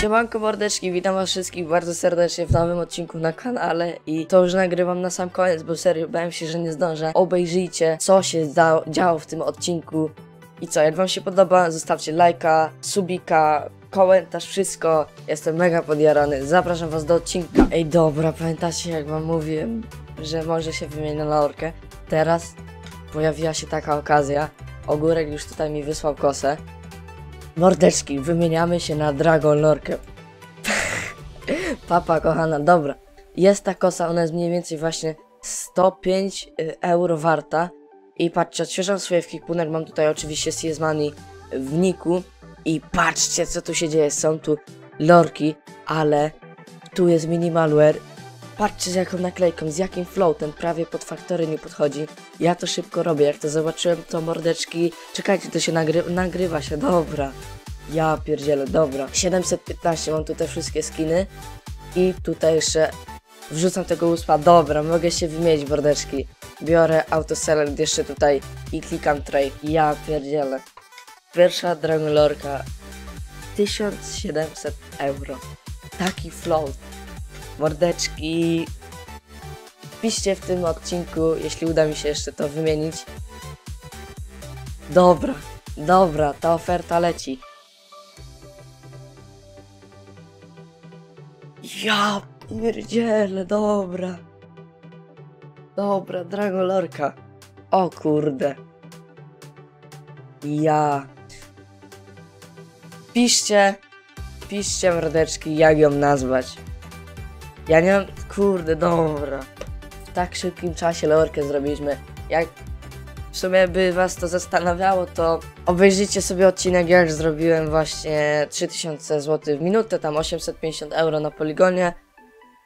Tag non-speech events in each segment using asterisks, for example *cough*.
Siemanko mordeczki, witam was wszystkich bardzo serdecznie w nowym odcinku na kanale i to już nagrywam na sam koniec, bo serio bałem się, że nie zdążę. Obejrzyjcie co się działo w tym odcinku i co, jak wam się podoba, zostawcie lajka, subika, komentarz, wszystko. Jestem mega podjarany, zapraszam was do odcinka. Ej dobra, pamiętacie jak wam mówiłem, że może się wymienię na lorkę? Teraz pojawiła się taka okazja, Ogórek już tutaj mi wysłał kosę. Mordeczki, wymieniamy się na Dragon Lorkę. *laughs* Papa kochana, dobra. Jest ta kosa, ona jest mniej więcej właśnie 105 y, euro warta. I patrzcie, odświeżam swoje wkipunek, mam tutaj oczywiście CS Money w niku. I patrzcie, co tu się dzieje. Są tu lorki, ale tu jest minimalware. Patrzcie z jaką naklejką, z jakim floatem, prawie pod faktory nie podchodzi. Ja to szybko robię, jak to zobaczyłem, to mordeczki... Czekajcie, to się nagry nagrywa się, dobra. Ja pierdzielę, dobra. 715, mam tutaj wszystkie skiny. I tutaj jeszcze wrzucam tego uspa. Dobra, mogę się wymienić, mordeczki. Biorę autoselect jeszcze tutaj i klikam trade. Ja pierdzielę. Pierwsza Dragon Lorka 1700 euro. Taki float. Mordeczki. Piszcie w tym odcinku, jeśli uda mi się jeszcze to wymienić. Dobra, dobra, ta oferta leci. Ja pierdzielę, dobra. Dobra, Dragolorka. O kurde. Ja. Piszcie, piszcie mordeczki, jak ją nazwać. Ja nie mam, kurde, dobra. W tak szybkim czasie lorkę zrobiliśmy. Jak w sumie by was to zastanawiało, to obejrzyjcie sobie odcinek, jak zrobiłem właśnie 3000 zł w minutę, tam 850 euro na poligonie.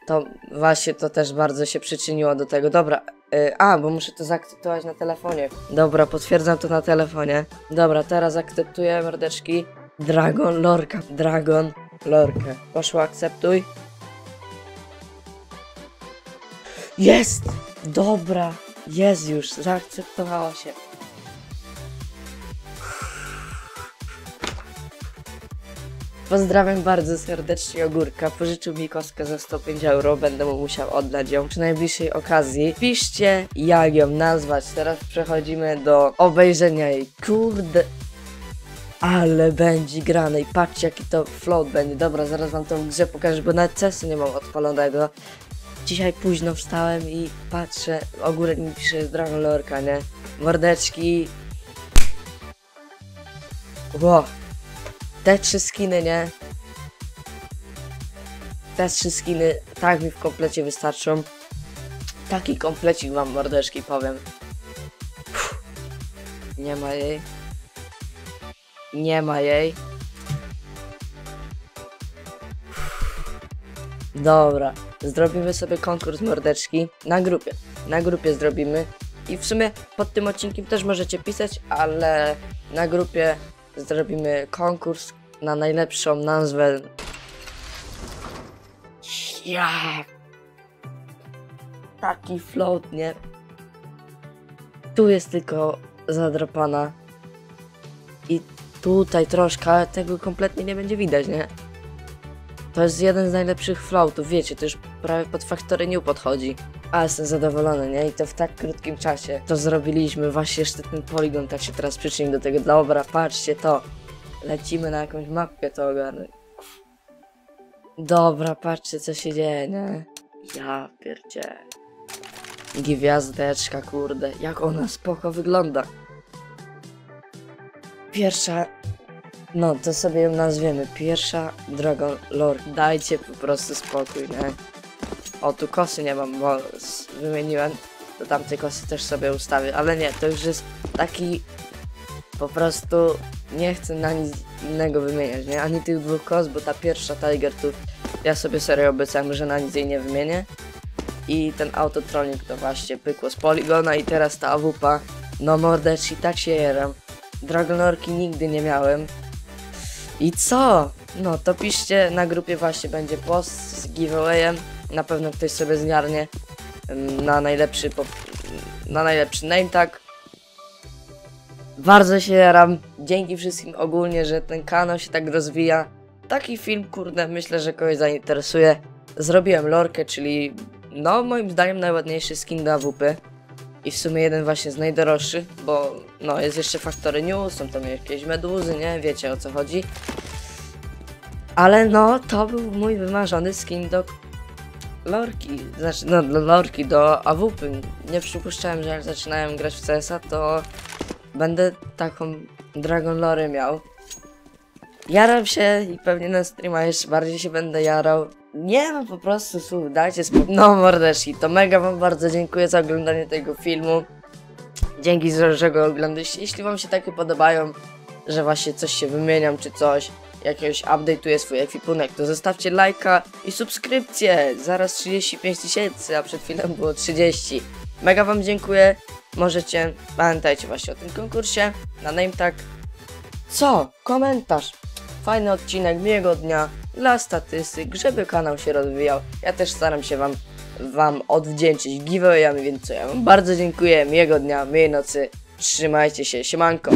To właśnie to też bardzo się przyczyniło do tego. Dobra, y, a, bo muszę to zaakceptować na telefonie. Dobra, potwierdzam to na telefonie. Dobra, teraz akceptuję mordeczki. Dragon Lorka, Dragon Lorkę. Poszło akceptuj. Jest! Dobra, jest już, zaakceptowała się. Pozdrawiam bardzo serdecznie Ogórka. Pożyczył mi kostkę za 105 euro, będę mu musiał oddać ją przy najbliższej okazji. Piszcie, jak ją nazwać. Teraz przechodzimy do obejrzenia jej. Kurde, ale będzie grane i patrzcie jaki to float będzie. Dobra, zaraz wam to w grze pokażę, bo nawet cesu nie mam odpalonego. Dzisiaj późno wstałem i patrzę, ogórek mi pisze Dragon Lorka, nie? Mordeczki. Ło. Te trzy skiny, nie? Te trzy skiny tak mi w komplecie wystarczą. Taki komplecik wam mordeczki powiem. Uff. Nie ma jej. Nie ma jej. Dobra, zrobimy sobie konkurs mordeczki na grupie. Na grupie zrobimy. I w sumie pod tym odcinkiem też możecie pisać, ale na grupie zrobimy konkurs na najlepszą nazwę. Ja. Taki float, nie? Tu jest tylko zadrapana. I tutaj troszkę, tego kompletnie nie będzie widać, nie? To jest jeden z najlepszych floatów, wiecie, to już prawie pod Factory New podchodzi. A jestem zadowolony, nie? I to w tak krótkim czasie. To zrobiliśmy, właśnie jeszcze ten poligon tak się teraz przyczynił do tego. Dobra, patrzcie to. Lecimy na jakąś mapkę to ogarnąć. Dobra, patrzcie co się dzieje, nie? Ja pierdzie. Gwiazdeczka, kurde, jak ona spoko wygląda. Pierwsza no, to sobie ją nazwiemy. Pierwsza Dragon Lord. Dajcie po prostu spokój, nie? O, tu kosy nie mam, bo wymieniłem. To tamte kosy też sobie ustawię, ale nie, to już jest taki... Po prostu nie chcę na nic innego wymieniać, nie? Ani tych dwóch kos, bo ta pierwsza Tiger tu... Ja sobie serio obiecałem, że na nic jej nie wymienię. I ten autotronik to właśnie pykło z poligona i teraz ta AWP. No mordeczki, tak się. Dragonorki nigdy nie miałem. I co? No to piszcie na grupie właśnie będzie post z giveawayem. Na pewno ktoś sobie zgarnie na najlepszy na najlepszy name tag. Bardzo się jaram. Dzięki wszystkim ogólnie, że ten kanał się tak rozwija. Taki film, kurde, myślę, że kogoś zainteresuje. Zrobiłem lorkę, czyli no moim zdaniem najładniejszy skin do AWP. I w sumie jeden właśnie z najdroższych, bo no jest jeszcze Factory News, są tam jakieś meduzy, nie? Wiecie o co chodzi. Ale no, to był mój wymarzony skin do lorki, znaczy no do lorki, do AWP. Nie przypuszczałem, że jak zaczynałem grać w CS-a, to będę taką Dragon Lore miał. Jaram się i pewnie na streama jeszcze bardziej się będę jarał. Nie mam po prostu słów, dajcie spokój. No mordeczki, to mega wam bardzo dziękuję za oglądanie tego filmu. Dzięki, że, go oglądaliście. Jeśli wam się takie podobają, że właśnie coś się wymieniam czy coś, jakiegoś update'uję swój ekwipunek, to zostawcie lajka i subskrypcję. Zaraz 35 tysięcy, a przed chwilą było 30. Mega wam dziękuję. Możecie, pamiętajcie właśnie o tym konkursie na name tag. Co? Komentarz. Fajny odcinek, miłego dnia dla statystyk, żeby kanał się rozwijał. Ja też staram się wam, wam odwdzięczyć giveawayami, więc co ja wam bardzo dziękuję. Miłego dnia, miłej nocy. Trzymajcie się, siemanko.